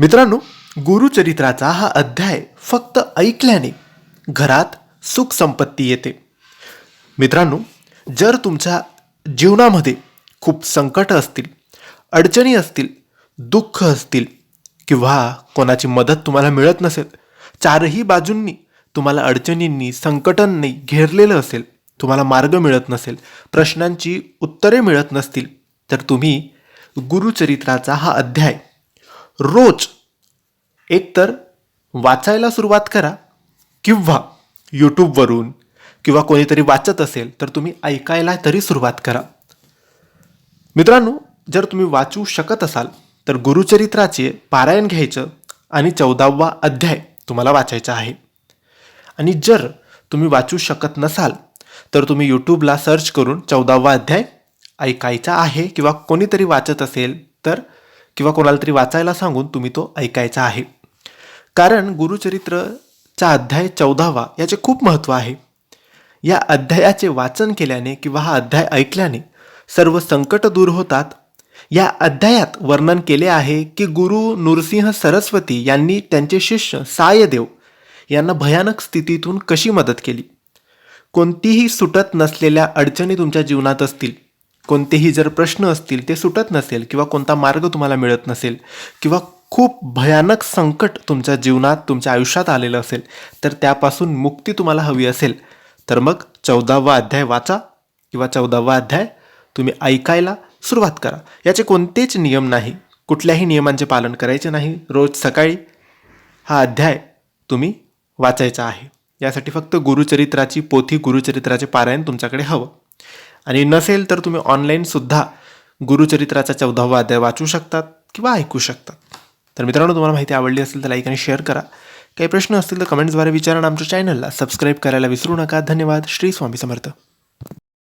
मित्रांनो गुरुचरित्राचा हा अध्याय फक्त ऐकल्याने घरात सुख संपत्ती येते. मित्रांनो जर तुमच्या जीवनामध्ये खूप संकट असतील अडचणी असतील दुःख असतील किंवा कोणाची मदत तुम्हाला मिळत नसेल चारही बाजूंनी तुम्हाला अडचणींनी संकटांनी घेरलेलं असेल तुम्हाला मार्ग मिळत नसेल प्रश्नांची उत्तरे मिळत नसतील तर तुम्ही गुरुचरित्राचा हा अध्याय रोज एकतर वाचायला सुरुवात करा किंवा यूट्यूबवरून किंवा कोणीतरी वाचत असेल तर तुम्ही ऐकायला तरी सुरुवात करा. मित्रांनो जर तुम्ही वाचू शकत असाल तर गुरुचरित्राचे पारायण घ्यायचं आणि चौदावा अध्याय तुम्हाला वाचायचा आहे. आणि जर तुम्ही वाचू शकत नसाल तर तुम्ही यूट्यूबला सर्च करून चौदावा अध्याय ऐकायचा आहे किंवा कोणीतरी वाचत असेल तर किंवा कोणाला तरी वाचायला सांगून तुम्ही तो ऐकायचा आहे. कारण गुरुचरित्रचा अध्याय चौदावा याचे खूप महत्त्व आहे. या अध्यायाचे वाचन केल्याने किंवा हा अध्याय ऐकल्याने सर्व संकट दूर होतात. या अध्यायात वर्णन केले आहे की गुरु नृसिंह सरस्वती यांनी त्यांचे शिष्य सायदेव यांना भयानक स्थितीतून कशी मदत केली? कोणतीही सुटत नसलेल्या अडचणी तुमच्या जीवनात असतील. कोणतेही जर प्रश्न असतील ते सुटत नसेल किंवा कोणता मार्ग तुम्हाला मिळत नसेल किंवा खूप भयानक संकट तुमच्या जीवनात तुमच्या आयुष्यात आलेलं असेल तर त्यापासून मुक्ती तुम्हाला हवी असेल. तर मग चौदावा अध्याय वाचा किंवा चौदावा अध्याय तुम्ही ऐकायला सुरुवात करा. याचे कोणतेच नियम नाही कुठल्याही नियमांचे पालन करायचे नाही. रोज सकाळी हा अध्याय तुम्ही वाचायचा आहे. यासाठी फक्त गुरुचरित्राची पोथी गुरुचरित्राचे पारायण तुमच्याकडे हवं. आणि नसेल तर तुम्ही ऑनलाईनसुद्धा गुरुचरित्राचा चौदावा अध्याय वाचू शकतात किंवा ऐकू शकतात. तर मित्रांनो तुम्हाला माहिती आवडली असेल तर लाईक आणि शेअर करा. काही प्रश्न असतील तर कमेंट्सद्वारे विचारा आमच्या चॅनलला सबस्क्राईब करायला विसरू नका. धन्यवाद. श्री स्वामी समर्थ.